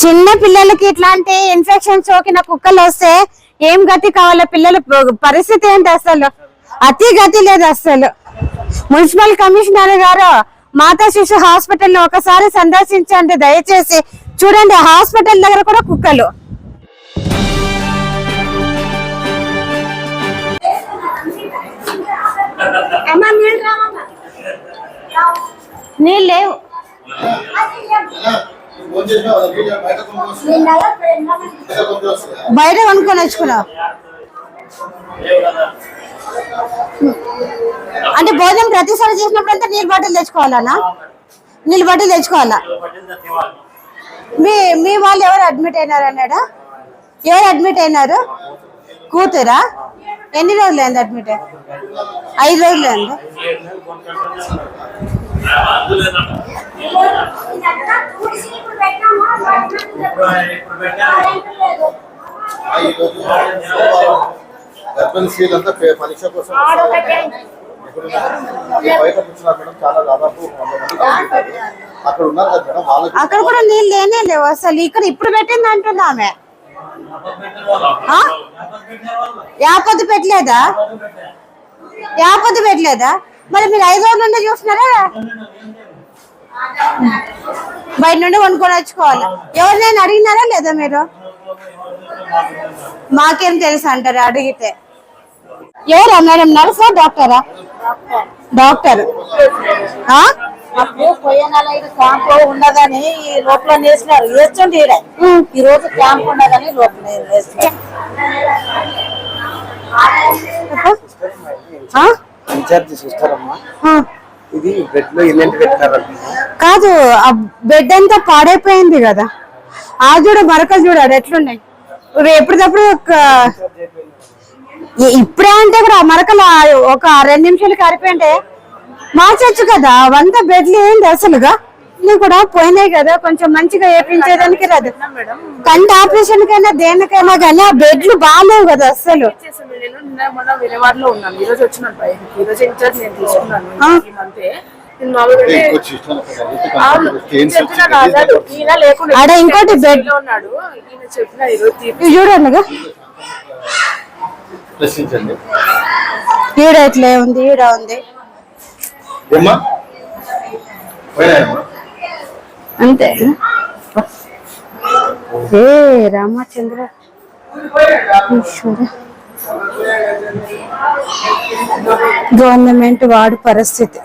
చిన్న పిల్లలకి ఇట్లాంటి ఇన్ఫెక్షన్ సోకిన కుక్కలు వస్తే ఏం గతి కావాలో పిల్లల? పరిస్థితి ఏంటి అసలు? అతి గతి లేదు అసలు. మున్సిపల్ కమిషనర్ గారు మాతా శిశు హాస్పిటల్ ఒకసారి సందర్శించండి దయచేసి. చూడండి హాస్పిటల్ దగ్గర కూడా కుక్కలు. నీళ్ళు లేవు. బయట కొనుక్కొని వచ్చుకున్నా అంటే భోజనం ప్రతిసారి చేసినప్పుడు అంతా నీళ్ళు బాటిల్ తెచ్చుకోవాలనా? నీళ్ళు బాటిల్ తెచ్చుకోవాలా? మీ మీ వాళ్ళు ఎవరు అడ్మిట్ అయినారు అన్నాడా? ఎవరు అడ్మిట్ అయినారు? కూతురా? ఎన్ని రోజులు అయింది అడ్మిట్? ఐదు రోజులు అయింది పరీక్ష కోసం బయట కూర్చున్నారు మేడం చాలా దాదాపు అక్కడ ఉన్నారు కదా మేడం వాళ్ళకి అక్కడ కూడా నీళ్ళు లేనే లేవు. అసలు ఇక్కడ ఇప్పుడు పెట్టింది అంటుంది ఆమె? ఆ? యాపొద్దు పెట్టలేదా? యాపొద్దు పెట్టలేదా? మరి మీరు ఐదు రోజుల నుండి చూస్తున్నారా? బయట నుండి కొనుక్కొని వచ్చుకోవాలి. ఎవరినైనా అడిగినారా లేదా మీరు? మాకేం తెలుసు అంటారు అడిగితే. ఎవరా మేడం? నర్సా డాక్టరా? డాక్టర్. క్యాంప్ ఉండదని ఈ లోపల వేసినారు వేస్తుండే ఈడ. ఈ రోజు క్యాంప్ లోపల ఆ? ఇన్ఛార్జ్ ఆ. ఇది బెడ్లో కాదు ఆ బెడ్ అంతా పాడైపోయింది కదా. ఆ చూడు మరకలు చూడు అది ఎట్లున్నాయి? ఎప్పటికప్పుడు ఇప్పుడే అంటే కూడా మరకలు ఒక రెండు నిమిషాలు కారిపోయింటే మార్చొచ్చు కదా. అవంతా బెడ్లు ఏంది అసలుగా? ఇన్ని కూడా పోయినాయి కదా కొంచెం మంచిగా వేపించేదానికి రాదు. కంటి ఆపరేషన్ కైనా దేనికైనా కానీ ఆ బెడ్లు బాగాలేవు కదా అసలు ఆడ ఇంకోటి బెడ్ ప్రశ్నించండి. ఈడ ఇట్లే ఉంది ఈడ ఉంది. అంతే. ఏ రామచంద్ర. ఈశ్వర. గవర్నమెంట్ వాడు పరిస్థితి.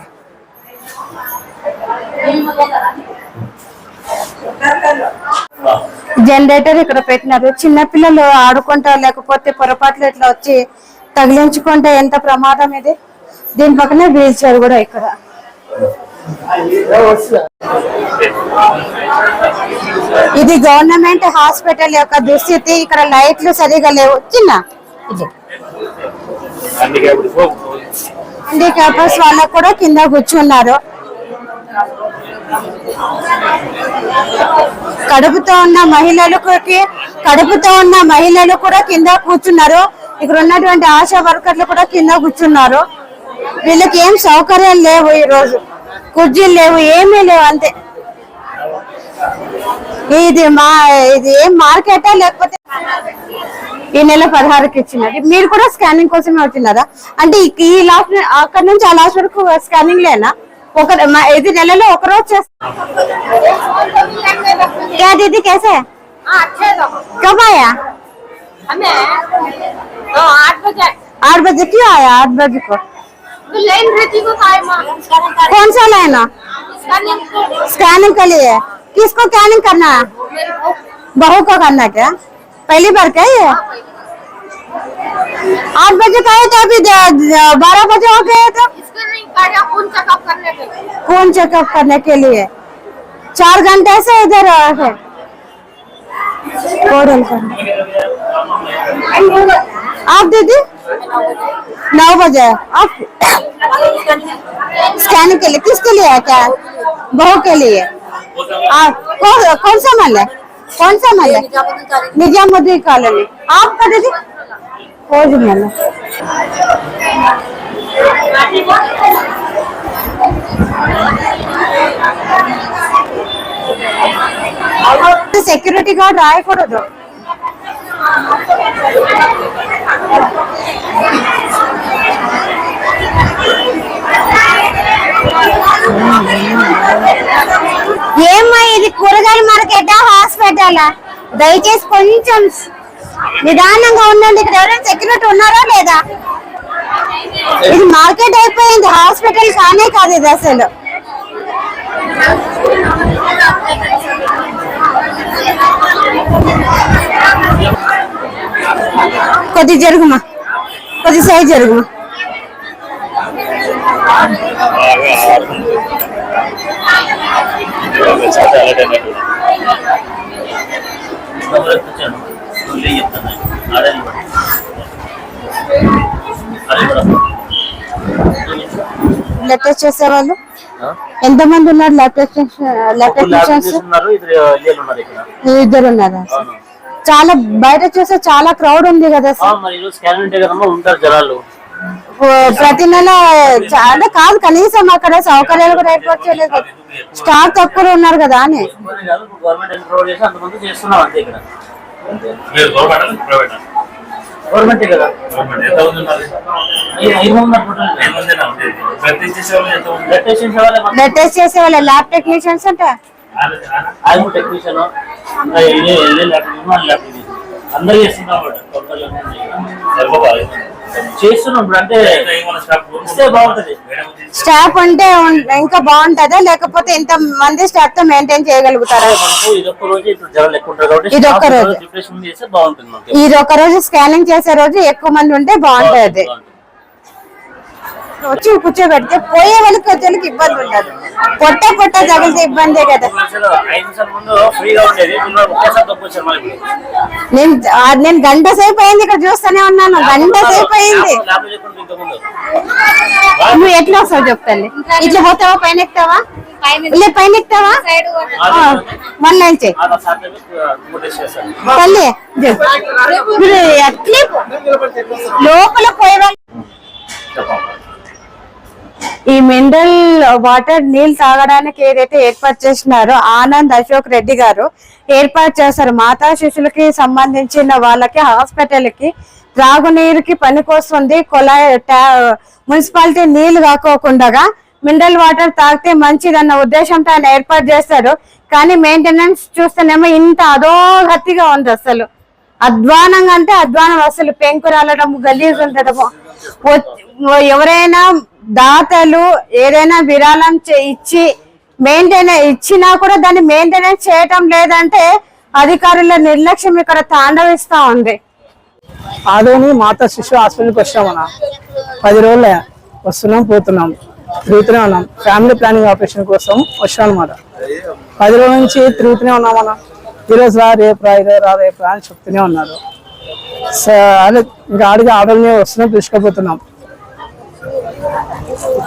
జనరేటర్ ఇక్కడ పెట్టినారు. చిన్నపిల్లలు ఆడుకుంటా లేకపోతే పొరపాట్లు ఇట్లా వచ్చి తగిలించుకుంటే ఎంత ప్రమాదం ఇది? దీని పక్కనే వీల్ చైర్ కూడా ఇక్కడ. ఇది గవర్నమెంట్ హాస్పిటల్ యొక్క దుస్థితి. ఇక్కడ లైట్లు సరిగా లేవు. చిన్న. హ్యాండిక్యాపర్స్ వాళ్ళకు కూడా కింద కూర్చున్నారు. కడుపుతో ఉన్న మహిళలకు కడుపుతో ఉన్న మహిళలు కూడా కింద కూర్చున్నారు. ఇక్కడ ఉన్నటువంటి ఆశా వర్కర్లు కూడా కింద కూర్చున్నారు. వీళ్ళకి ఏం సౌకర్యాలు లేవు ఈ రోజు కుర్చీలు లేవు ఏమీ లేవు అంతే ఇది మా ఇది ఏం మార్కెటా లేకపోతే ఈ నెల పదహారుకి ఇచ్చినది మీరు కూడా స్కానింగ్ కోసమే వచ్చినారా అంటే ఈ- ఈ లాస్ట్ అక్కడ నుంచి ఆ లాస్ట్ వరకు స్కానింగ్ లేనా ఒక మ- ఇది నెలలో ఒక రోజు చేస్తా क्या दीदी कैसे है कब आया हमें तो आठ बजे आठ बजे क्यों आया आठ बजे को तो लाइन रहती को कौन सा लेना? स्कैनिंग के लिए। किसको स्कैनिंग करना है? बहू को करना है क्या? पहली बार क्या ये? आठ बजे का है तो अभी बारह बजे हो गए तो? इसको नहीं कार्य खून चेकअप करने के लिए। खून चेकअप करने के लिए। चार घंटे से इधर है करना। आप दीदी नौ बजे। आप स्कैनिंग के लिए, किसके लिए है क्या? बहू के लिए। आप, कौन कौन सा मल है? कौन सा मल है? निजामुद्दीन कॉलोनी। आपका दीदी फौज महल। सिक्योरिटी गार्ड राय करो दो। ఏమ్మా ఇది కూరగాయల మార్కెట్ హాస్పిటల్? దయచేసి కొంచెం నిదానంగా ఉండండి. ఇక్కడ ఎవరైనా సెక్యూరిటీ ఉన్నారా లేదా? ఇది మార్కెట్ అయిపోయింది. హాస్పిటల్ కానే కాదు ఇది అసలు. కొద్ది జరుగుమా? కొద్ది సైజ్ జరుగుమా? బ్లడ్ టెస్ట్ చేసేవాళ్ళు ఎంత మంది ఉన్నారు ల్యాబ్ టెక్నీషియన్స్ ఇద్దరు ఉన్నారా చాలా బయట చూస్తే చాలా క్రౌడ్ ఉంది కదా ఓ, ప్రతి నెల చాలా కాదు కనీసం అక్కడ సౌకర్యాలు కూడా ఏర్పాటు చేయలేదు. కదా. స్టాఫ్ తక్కువ ఉన్నారు కదా అని. గవర్నమెంట్ కదా. బ్లడ్ టెస్ట్ చేసే వాళ్ళ ల్యాబ్ టెక్నీషియన్స్ అంటే. ఆల్మో టెక్నీషియన్ ఇంకా ఇదే ఇదే ల్యాబ్ ల్యాబ్ అందరూ చేస్తున్నాం చేస్తున్నాం ఇప్పుడు అంటే ఇస్తే బాగుంటది. స్టాఫ్ అంటే ఉన్- ఇంకా బాగుంటదా? లేకపోతే ఇంత మంది స్టాఫ్తో మెయింటైన్ చేయగలుగుతారా? మనకు ఇదొక్క రోజు ఈ ఒక రోజు. స్కానింగ్ చేసే రోజు ఎక్కువ మంది ఉంటే బాగుంటది. వచ్చి కూర్చోబెడితే పోయే వాళ్ళకి వచ్చే వాళ్ళకి ఇబ్బంది ఉండదు. పొట్ట పొట్ట తగిలితే ఇబ్బందే కదా. మళ్ళీ. నేను ఆ, నేను గంట సేపు అయింది ఇక్కడ చూస్తూనే ఉన్నాను. గంట సేపు అయింది. నువ్వు ఎట్లా వస్తావు చెప్తాను. ఇట్లా పోతావా? పైన ఎక్కుతావా లే పైన ఎక్కుతావా టెస్ట్ చేస్తాను. తల్లి ఎట్లే. లోపల పోయేవాళ్ళు ఈ మినరల్ వాటర్ నీళ్ళు తాగడానికి ఏదైతే ఏర్పాటు చేసినారో ఆనంద్ అశోక్ రెడ్డి గారు ఏర్పాటు చేస్తారు. మాతా శిశులకి సంబంధించిన వాళ్ళకి హాస్పిటల్కి త్రాగునీరుకి పనికొస్తుంది కొలాయి మున్సిపాలిటీ నీళ్ళు కాకోకుండా మినరల్ వాటర్ తాగితే మంచిదన్న ఉద్దేశంతో ఆయన ఏర్పాటు చేస్తారు. కానీ మెయింటెనెన్స్ చూస్తేనేమో ఇంత అధోగతిగా ఉంది అసలు. అధ్వానంగా అంటే అధ్వానం అసలు పెంకు రాలడం గలీజ్ ఉండటము ఎవరైనా దాతలు ఏదైనా విరాళం చే- ఇచ్చి మెయింటైన్ ఇచ్చినా కూడా దాన్ని మెయింటెనెన్స్ చేయటం లేదంటే అధికారుల నిర్లక్ష్యం ఇక్కడ తాండవిస్తా ఉంది. ఆదోని మాతా శిశు హాస్పిటల్కి వచ్చామన్న. పది రోజులే వస్తున్నాం పోతున్నాం. తిరుగుతూనే ఉన్నాం. ఫ్యామిలీ ప్లానింగ్ ఆపరేషన్ కోసం వచ్చాం అనమాట పది రోజుల నుంచి తిరుగుతూనే ఉన్నామన్నా. ఈరోజు రా రేపు రా ఈరోజు రా రేపు రా అని చెప్తూనే ఉన్నారు. సో అదే ఇంకా ఆడికి ఆడోని వస్తున్నాం పిలుచుకోపోతున్నాం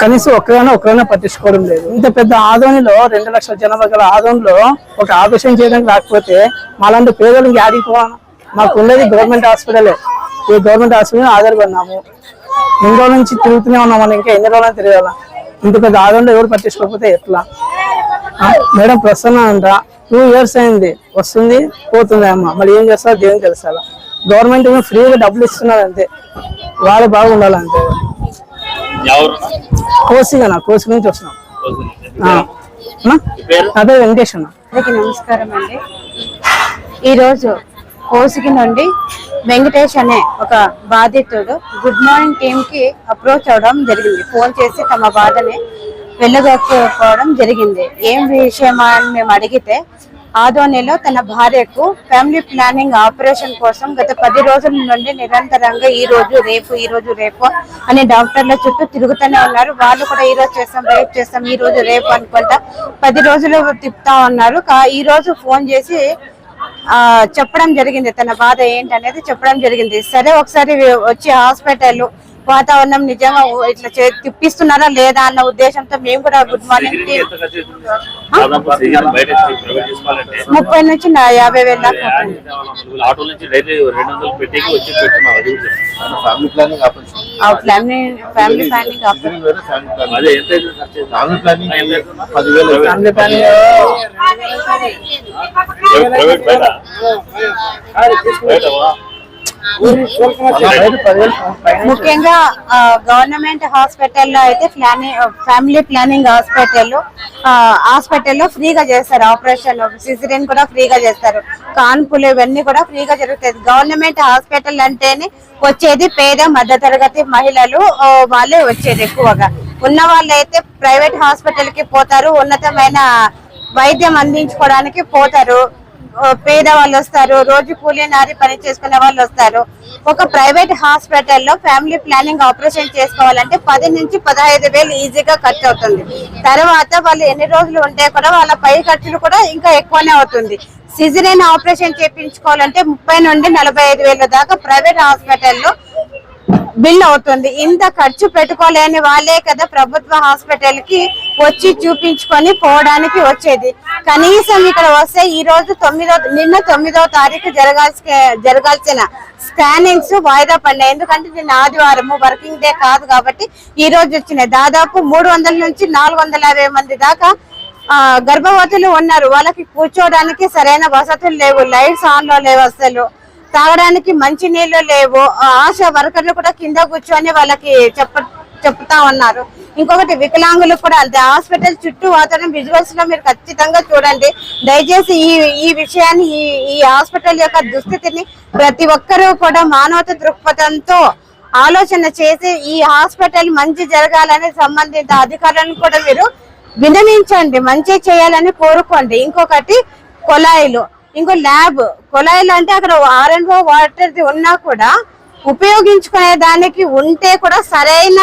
కనీసం ఒక్కరైనా ఒకరైనా పట్టించుకోవడం లేదు. ఇంత పెద్ద ఆదోనిలో రెండు లక్షల జనాభా గల ఆదోనిలో ఒక ఆపరేషన్ చేయడానికి రాకపోతే మాలాంటి పేదలు యాడికి పోవాలి మాకు ఉండేది గవర్నమెంట్ హాస్పిటలే. ఈ గవర్నమెంట్ హాస్పిటల్ ఆధారపడినాము. ఎన్ని రోజుల నుంచి తిరుగుతూనే ఉన్నాం మనం ఇంకా ఎన్ని రోజులు తిరగాల. ఇంత పెద్ద ఆదోనిలో ఎవరు పట్టించుకోకపోతే ఎట్లా? మేడం ప్రసన్న అంట. టూ ఇయర్స్ అయింది. వస్తుంది పోతుంది అమ్మ. మరి ఏం చేస్తారు దేవుని తెలుసా గవర్నమెంట్ ఫ్రీగా డబ్బులు ఇస్తున్నారు అంతే. వాళ్ళు బాగుండాలంతే ఎవరు? కోసిగా నా కోసి నుంచి వస్తున్నాం? నా పేరు వెంకటేష్ అన్న. నమస్కారం అండి. ఈరోజు కోసికి నుండి వెంకటేష్ అనే ఒక బాధితుడు గుడ్ మార్నింగ్ టీమ్కి అప్రోచ్ అవడం జరిగింది. ఫోన్ చేసి తమ బాధని వెళ్ళగొట్టుకోవడం జరిగింది. ఏం విషయమా అని మేము అడిగితే ఆదోనిలో తన భార్యకు ఫ్యామిలీ ప్లానింగ్ ఆపరేషన్ కోసం గత పది రోజుల నుండి నిరంతరంగా ఈ రోజు రేపు ఈ రోజు రేపు అని డాక్టర్ల చుట్టూ తిరుగుతూనే ఉన్నారు. వాళ్ళు కూడా ఈ రోజు చేస్తాం రేపు చేస్తాం ఈ రోజు రేపు అనుకుంటా పది రోజులు తిప్పుతా ఉన్నారు. కా- ఈ రోజు ఫోన్ చేసి ఆ చెప్పడం జరిగింది. తన బాధ ఏంటనేది చెప్పడం జరిగింది. సరే ఒకసారి వచ్చి హాస్పిటల్ వాతావరణం నిజంగా ఇట్లా చే- తిప్పిస్తున్నారా లేదా అన్న ఉద్దేశంతో మేము కూడా గుడ్ మార్నింగ్ ముప్పై నుంచి నా యాభై వేల దాకా planning family planning family planning ముఖ్యంగా గవర్నమెంట్ హాస్పిటల్లో అయితే ప్లానింగ్ ఫ్యామిలీ ప్లానింగ్ హాస్పిటల్ హాస్పిటల్లో ఫ్రీగా చేస్తారు ఆపరేషన్ సిజరీన్ కూడా ఫ్రీగా చేస్తారు. కాన్పులు ఇవన్నీ కూడా ఫ్రీగా జరుగుతాయి. గవర్నమెంట్ హాస్పిటల్ అంటేనే వచ్చేది పేద మధ్యతరగతి మహిళలు వాళ్ళే వచ్చేది ఎక్కువగా. ఉన్న వాళ్ళు అయితే ప్రైవేట్ హాస్పిటల్కి పోతారు. ఉన్నతమైన వైద్యం అందించుకోవడానికి పోతారు. పేదవాళ్ళు వస్తారు రోజు కూలీ నారి పని చేసుకునే వాళ్ళు వస్తారు. ఒక ప్రైవేట్ హాస్పిటల్లో ఫ్యామిలీ ప్లానింగ్ ఆపరేషన్ చేసుకోవాలంటే పది నుంచి పదహైదు వేలు ఈజీగా ఖర్చు అవుతుంది. తర్వాత వాళ్ళు ఎన్ని రోజులు ఉంటే కూడా వాళ్ళ పై ఖర్చులు కూడా ఇంకా ఎక్కువనే అవుతుంది. సిజరైన్ ఆపరేషన్ చేయించుకోవాలంటే ముప్పై నుండి నలభై ఐదు వేల దాకా ప్రైవేట్ హాస్పిటల్లో బిల్ అవుతుంది. ఇంత ఖర్చు పెట్టుకోలేని వాళ్ళే కదా ప్రభుత్వ హాస్పిటల్కి వచ్చి చూపించుకొని పోవడానికి వచ్చేది. కనీసం ఇక్కడ వస్తే ఈ రోజు తొమ్మిదో నిన్న తొమ్మిదో తారీఖు జరగాల్సి జరగాల్సిన స్కానింగ్స్ వాయిదా పడినాయి. ఎందుకంటే నిన్న ఆదివారము వర్కింగ్ డే కాదు కాబట్టి ఈ రోజు వచ్చినాయి. దాదాపు మూడు వందల నుంచి నాలుగు వందల యాభై మంది దాకా గర్భవతులు ఉన్నారు. వాళ్ళకి కూర్చోవడానికి సరైన వసతులు లేవు. లైట్స్ ఆన్లో లేవు అసలు. తాగడానికి మంచి నీళ్ళు లేవు. ఆశ ఆశా వర్కర్లు కూడా కింద కూర్చొని వాళ్ళకి చెప్ప చెప్తా ఉన్నారు. ఇంకొకటి వికలాంగులు కూడా అంతే. హాస్పిటల్ చుట్టూ వాతావరణం విజువల్స్లో మీరు ఖచ్చితంగా చూడండి. దయచేసి ఈ ఈ విషయాన్ని ఈ ఈ హాస్పిటల్ యొక్క దుస్థితిని ప్రతి ఒక్కరూ కూడా మానవత దృక్పథంతో ఆలోచన చేసి ఈ హాస్పిటల్ మంచి జరగాలని సంబంధిత అధికారులను కూడా మీరు వినమించండి. మంచి చేయాలని కోరుకోండి. ఇంకొకటి కొలాయిలు ఇంకో ల్యాబ్ కొలాయిలు అంటే అక్కడ ఆర్ అండ్ వాటర్ ఉన్నా కూడా ఉపయోగించుకునే దానికి ఉంటే కూడా సరైన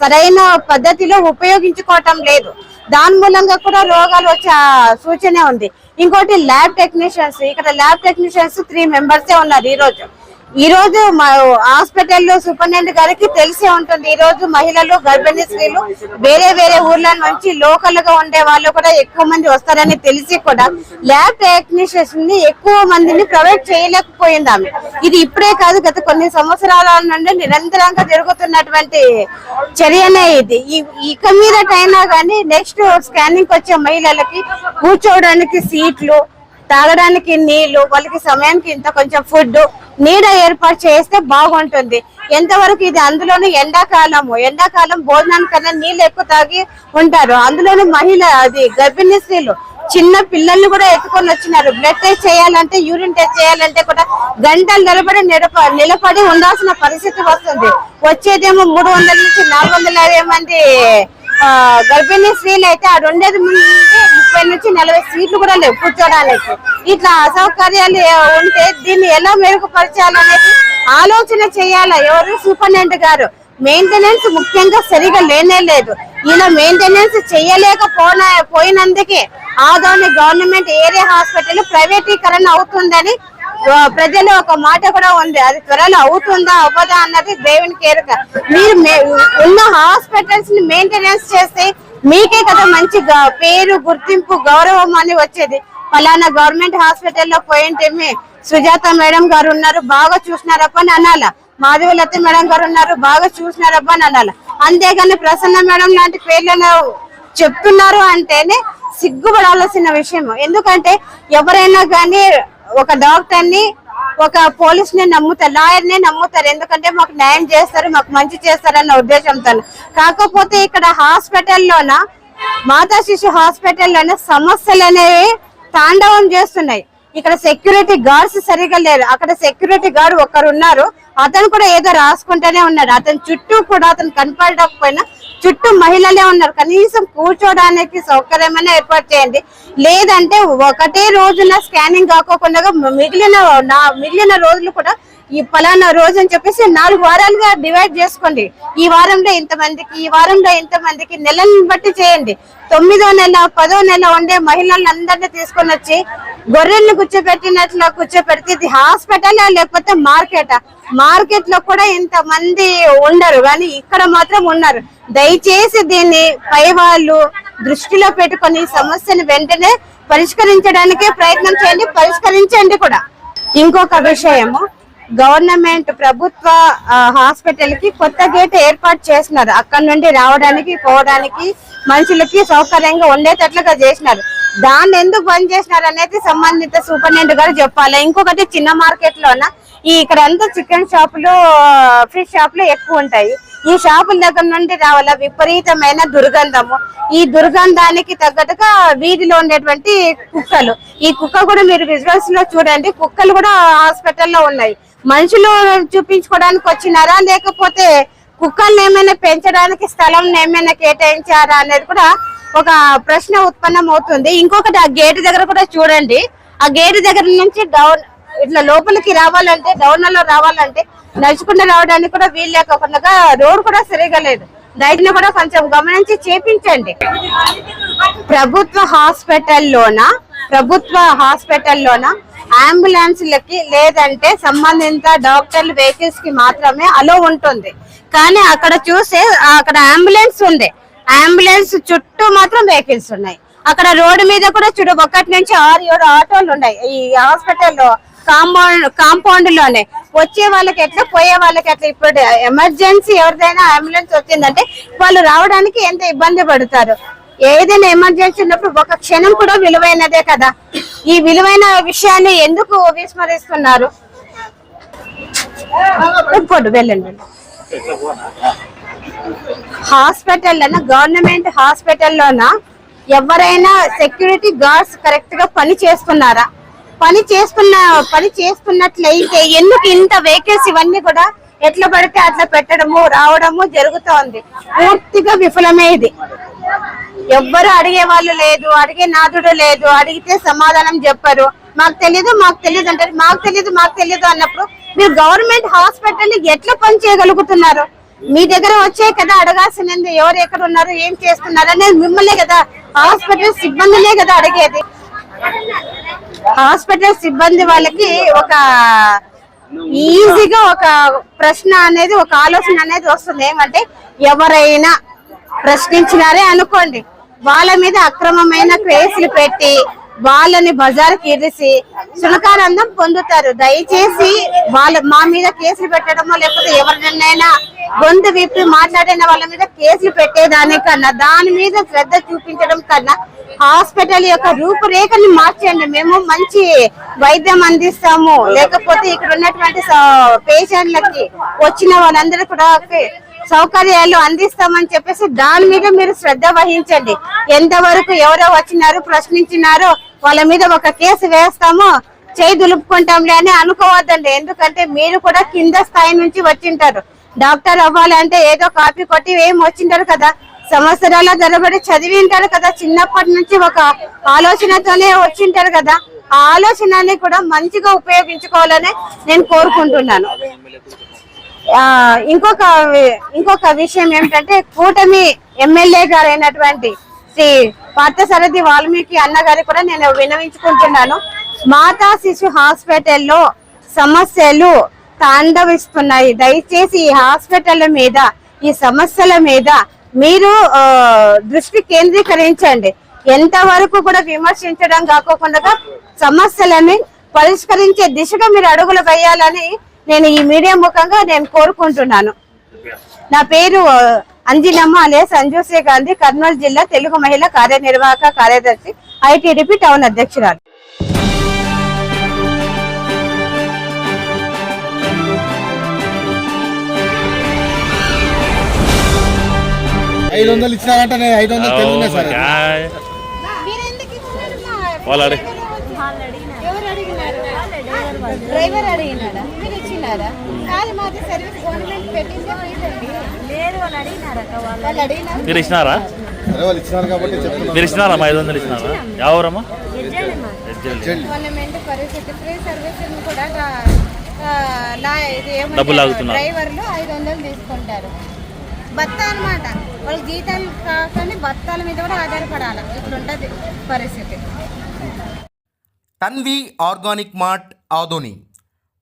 సరైన పద్ధతిలో ఉపయోగించుకోవటం లేదు. దాని మూలంగా కూడా రోగాలు వచ్చే సూచనే సూచన ఉంది. ఇంకోటి ల్యాబ్ టెక్నీషియన్స్ ఇక్కడ ల్యాబ్ టెక్నీషియన్స్ త్రీ మెంబర్సే ఉన్నారు ఈ రోజు ఈ రోజు హాస్పిటల్లో సూపరింటెండెంట్ గారికి తెలిసే ఉంటుంది. ఈ రోజు మహిళలు గర్భిణీ స్త్రీలు వేరే వేరే ఊర్ల నుంచి లోకల్గా ఉండే వాళ్ళు కూడా ఎక్కువ మంది వస్తారని తెలిసి కూడా ల్యాబ్ టెక్నీషియన్స్ని ఎక్కువ మందిని ప్రొవైడ్ చేయలేకపోయింది ఆమె ఇది ఇప్పుడే కాదు గత కొన్ని సంవత్సరాల నుండి నిరంతరంగా జరుగుతున్నటువంటి చర్యనే ఇది. ఇక ఇక మీదటైనా కానీ నెక్స్ట్ స్కానింగ్ వచ్చే మహిళలకి కూర్చోవడానికి సీట్లు తాగడానికి నీళ్ళు వాళ్ళకి సమయానికి ఇంత కొంచెం ఫుడ్ నీడ ఏర్పాటు చేస్తే బాగుంటుంది. ఎంతవరకు ఇది అందులోనూ ఎండాకాలము ఎండాకాలం భోజనానికన్నా నీళ్ళు ఎక్కువ తాగి ఉంటారు. అందులోనూ మహిళ అది గర్భిణీ స్త్రీలు చిన్న పిల్లల్ని కూడా ఎత్తుకొని వచ్చినారు. బ్లడ్ టెస్ట్ చేయాలంటే యూరిన్ టెస్ట్ చేయాలంటే కూడా గంటలు నిలబడి నిలప నిలబడి ఉండాల్సిన పరిస్థితి వస్తుంది. వచ్చేదేమో మూడు వందల నుంచి నాలుగు వందల మంది గర్భిణీ స్త్రీలు అయితే ఆ రెండేది ముప్పై నుంచి నలభై సీట్లు కూడా లేవు కూర్చోడానికి. ఇట్లా అసౌకర్యాలు ఉంటే దీన్ని ఎలా మెరుగుపరచాలనేది ఆలోచన చేయాలా ఎవరు? సూపరింటెండెంట్ గారు. మెయింటెనెన్స్ ముఖ్యంగా సరిగా లేనే లేదు. ఇలా మెయింటెనెన్స్ చేయలేకపోయిన పోయినందుకే ఆదోని గవర్నమెంట్ ఏరియా హాస్పిటల్ ప్రైవేటీకరణ అవుతుందని ప్రజలు ఒక మాట కూడా ఉంది. అది త్వరలో అవుతుందా అవ్వదా అన్నది దేవుని కేరక. మీరు మే- ఉన్న హాస్పిటల్స్ని మెయింటెనెన్స్ చేస్తే మీకే కదా మంచి గ- పేరు గుర్తింపు గౌరవం అని వచ్చేది. ఫలానా గవర్నమెంట్ హాస్పిటల్లో పోయింటేమి సుజాత మేడం గారు ఉన్నారు బాగా చూసినారప్ప అని అనాల. మాధవలత మేడం గారు ఉన్నారు బాగా చూసినారప్ప అని అనాల. అంతేగాని ప్రసన్న మేడం లాంటి పేర్లను చెప్తున్నారు అంటేనే సిగ్గుపడాల్సిన విషయం. ఎందుకంటే ఎవరైనా కానీ ఒక డాక్టర్ని ఒక పోలీస్ని నమ్ముతారు లాయర్ని నమ్ముతారు. ఎందుకంటే మాకు న్యాయం చేస్తారు మాకు మంచి చేస్తారు అన్న ఉద్దేశంతో. కాకపోతే ఇక్కడ హాస్పిటల్లోన మాతా శిశు హాస్పిటల్లోన సమస్యలు అనేవి తాండవం చేస్తున్నాయి. ఇక్కడ సెక్యూరిటీ గార్డ్స్ సరిగా లేరు. అక్కడ సెక్యూరిటీ గార్డ్ ఒకరు ఉన్నారు అతను కూడా ఏదో రాసుకుంటూనే ఉన్నాడు. అతని చుట్టూ కూడా అతను కనపడకపోయినా చుట్టూ మహిళలే ఉన్నారు. కనీసం కూర్చోడానికి సౌకర్యమైన ఏర్పాటు చేయండి. లేదంటే ఒకటే రోజున స్కానింగ్ కాకోకుండా మిగిలిన మిగిలిన రోజులు కూడా ఈ ఫలానా రోజు అని చెప్పేసి నాలుగు వారాలుగా డివైడ్ చేసుకోండి. ఈ వారంలో ఇంతమందికి ఈ వారంలో ఇంతమందికి నెలని బట్టి చేయండి. తొమ్మిదో నెల పదో నెల ఉండే మహిళలందరినీ తీసుకొని వచ్చి గొర్రెల్ని కూర్చోబెట్టినట్లు కూర్చోబెడితే ఇది హాస్పిటల్ లేకపోతే మార్కెట్? మార్కెట్లో కూడా ఇంత మంది ఉండరు. కానీ ఇక్కడ మాత్రం ఉన్నారు. దయచేసి దీన్ని పై వాళ్ళు దృష్టిలో పెట్టుకొని సమస్యను వెంటనే పరిష్కరించడానికి ప్రయత్నం చేయండి పరిష్కరించండి కూడా. ఇంకొక విషయము గవర్నమెంట్ ప్రభుత్వ హాస్పిటల్కి కొత్త గేట్ ఏర్పాటు చేస్తున్నారు. అక్కడ నుండి రావడానికి పోవడానికి మనుషులకి సౌకర్యంగా ఉండేటట్లుగా చేసినారు. దాన్ని ఎందుకు బంద్ చేసినారు అనేది సంబంధిత సూపరింటెండెంట్ గారు చెప్పాలి. ఇంకొకటి చిన్న మార్కెట్ లోన ఈ ఇక్కడ అంతా చికెన్ షాపులు ఫిష్ షాపులు ఎక్కువ ఉంటాయి. ఈ షాపుల దగ్గర నుండి రావాల? విపరీతమైన దుర్గంధము. ఈ దుర్గంధానికి తగ్గట్టుగా వీధిలో ఉండేటువంటి కుక్కలు. ఈ కుక్క కూడా మీరు విజువల్స్లో చూడండి. కుక్కలు కూడా హాస్పిటల్లో ఉన్నాయి. మనుషులు చూపించుకోవడానికి వచ్చినారా? లేకపోతే కుక్కల్ని ఏమైనా పెంచడానికి స్థలం ఏమైనా కేటాయించారా అనేది కూడా ఒక ప్రశ్న ఉత్పన్నం అవుతుంది ఇంకొకటి ఆ గేట్ దగ్గర కూడా చూడండి. ఆ గేట్ దగ్గర నుంచి డౌన్ ఇట్లా లోపలికి రావాలంటే డౌన్లో రావాలంటే నడుచుకుంటూ రావడానికి కూడా వీలు లేకుండా రోడ్ కూడా సరిగా లేదు. దాన్ని కూడా కొంచెం గమనించి చేపించండి. ప్రభుత్వ హాస్పిటల్లోన? ప్రభుత్వ హాస్పిటల్లోన? అంబులెన్స్లకి లేదంటే సంబంధిత డాక్టర్లు వెహికల్స్కి మాత్రమే అలో ఉంటుంది. కానీ అక్కడ చూసే అక్కడ అంబులెన్స్ ఉంది. అంబులెన్స్ చుట్టూ మాత్రం వెహికల్స్ ఉన్నాయి. అక్కడ రోడ్డు మీద కూడా చూడు ఒకటి నుంచి ఆరు ఏడు ఆటోలు ఉన్నాయి. ఈ హాస్పిటల్లో కాంపౌండ్ కాంపౌండ్లోనే వచ్చే వాళ్ళకి ఎట్లా పోయే వాళ్ళకి ఎట్లా? ఇప్పుడు ఎమర్జెన్సీ ఎవరిదైనా అంబులెన్స్ వచ్చిందంటే వాళ్ళు రావడానికి ఎంత ఇబ్బంది పడతారు? ఏదైనా ఎమర్జెన్సీ ఉన్నప్పుడు ఒక క్షణం కూడా విలువైనదే కదా. ఈ విలువైన విషయాన్ని ఎందుకు విస్మరిస్తున్నారు? పోడు వెళ్ళండి. హాస్పిటల్లోన? గవర్నమెంట్ హాస్పిటల్లోన? ఎవరైనా సెక్యూరిటీ గార్డ్స్ కరెక్ట్గా పని చేస్తున్నారా? పని చేస్తున్న పని చేస్తున్నట్లయితే ఎందుకు ఇంత వేకెన్సీ ఇవన్నీ కూడా ఎట్లా పడితే అట్లా పెట్టడము రావడము జరుగుతోంది. పూర్తిగా విఫలమే ఇది. ఎవ్వరు అడిగే వాళ్ళు లేదు అడిగే నాదుడు లేదు అడిగితే సమాధానం చెప్పరు. మాకు తెలియదు మాకు తెలియదు అంటారు. మాకు తెలియదు మాకు తెలియదు అన్నప్పుడు మీరు గవర్నమెంట్ హాస్పిటల్ ఎట్లా పని చేయగలుగుతున్నారు? మీ దగ్గర వచ్చే కదా అడగాల్సింది ఎవరు ఎక్కడ ఉన్నారు ఏం చేస్తున్నారు అనేది మిమ్మల్నే కదా హాస్పిటల్ సిబ్బందినే కదా అడిగేది. హాస్పిటల్ సిబ్బంది వాళ్ళకి ఒక ఈజీగా ఒక ప్రశ్న అనేది ఒక ఆలోచన అనేది వస్తుంది. ఏమంటే ఎవరైనా ప్రశ్నించినారే అనుకోండి. వాళ్ళ మీద అక్రమమైన కేసులు పెట్టి వాళ్ళని బజార్కి ఇరిసి శునకానందం పొందుతారు. దయచేసి వాళ్ళ మా మీద కేసులు పెట్టడమో లేకపోతే ఎవరినైనా గొంతు విప్పి మాట్లాడిన వాళ్ళ మీద కేసులు పెట్టేదానికన్నా దాని మీద శ్రద్ధ చూపించడం కన్నా హాస్పిటల్ యొక్క రూపురేఖని మార్చండి మేము మంచి వైద్యం అందిస్తాము. లేకపోతే ఇక్కడ ఉన్నటువంటి పేషెంట్లకి వచ్చిన వాళ్ళందరూ కూడా సౌకర్యాలు అందిస్తామని చెప్పేసి దాని మీద మీరు శ్రద్ధ వహించండి. ఎంతవరకు ఎవరో వచ్చినారు ప్రశ్నించినారో వాళ్ళ మీద ఒక కేసు వేస్తామో చేయి దులుపుకుంటాంలే అని అనుకోవద్దండి. ఎందుకంటే మీరు కూడా కింద స్థాయి నుంచి వచ్చింటారు. డాక్టర్ అవ్వాలంటే ఏదో కాపీ కొట్టి ఏం వచ్చింటారు కదా? సంవత్సరాల తరబడి చదివింటారు కదా? చిన్నప్పటి నుంచి ఒక ఆలోచనతోనే వచ్చింటారు కదా? ఆ ఆలోచనని కూడా మంచిగా ఉపయోగించుకోవాలని నేను కోరుకుంటున్నాను. ఇంకొక ఇంకొక విషయం ఏమిటంటే కూటమి ఎమ్మెల్యే గారు అయినటువంటి శ్రీ పార్థసారథి వాల్మీకి అన్నగారి కూడా నేను వినవించుకుంటున్నాను మాతా శిశు హాస్పిటల్లో సమస్యలు తాండవిస్తున్నాయి. దయచేసి ఈ హాస్పిటల్ మీద ఈ సమస్యల మీద మీరు దృష్టి కేంద్రీకరించండి. ఎంత వరకు కూడా విమర్శించడం కాకోకుండా సమస్యలని పరిష్కరించే దిశగా మీరు అడుగులు వేయాలని నేను ఈ మీడియా ముఖంగా నేను కోరుకుంటున్నాను. నా పేరు ఆ, అంజినమ్మ అలే సంజోశ్రీ గాంధీ కర్నూలు జిల్లా తెలుగు మహిళ కార్యనిర్వాహక కార్యదర్శి ఐటీడీపీ టౌన్ అధ్యక్షురాలు. ఐదు వందలు ఇచ్చినారంటే నేను ఐదు వందలు తెలియదు సార్ వాళ్ళు అడిగి డ్రైవర్ అడిగినాడా? మీరు ఇచ్చినారా కాదు మాది సర్వీస్ గవర్నమెంట్ పెట్టిందే లేదు వాళ్ళు అడిగినారట వాళ్ళు అడిగినారు. మీరు ఇచ్చినారా? అరే వాళ్ళు ఇచ్చినారు కాబట్టి చెప్తున్నా మీరు ఇచ్చినారా? మా ఐదు వందలు ఇచ్చినారా? ఎవరమ్మా. గవర్నమెంట్ పరిస్థితి ఫ్రీ సర్వీస్ కూడా ఆ, లా ఇది ఏమంటారు? డబ్బులు లాగుతున్నారు. డ్రైవర్లు ఐదు వందలు తీసుకుంటారు. బత్త అన్నమాట. వాళ్ళకి జీతాలు కాకని బత్తాల మీద కూడా ఆధారపడాలి. ఇప్పుడు ఉంటుంది పరిస్థితి. Tanvi organic mart Adoni.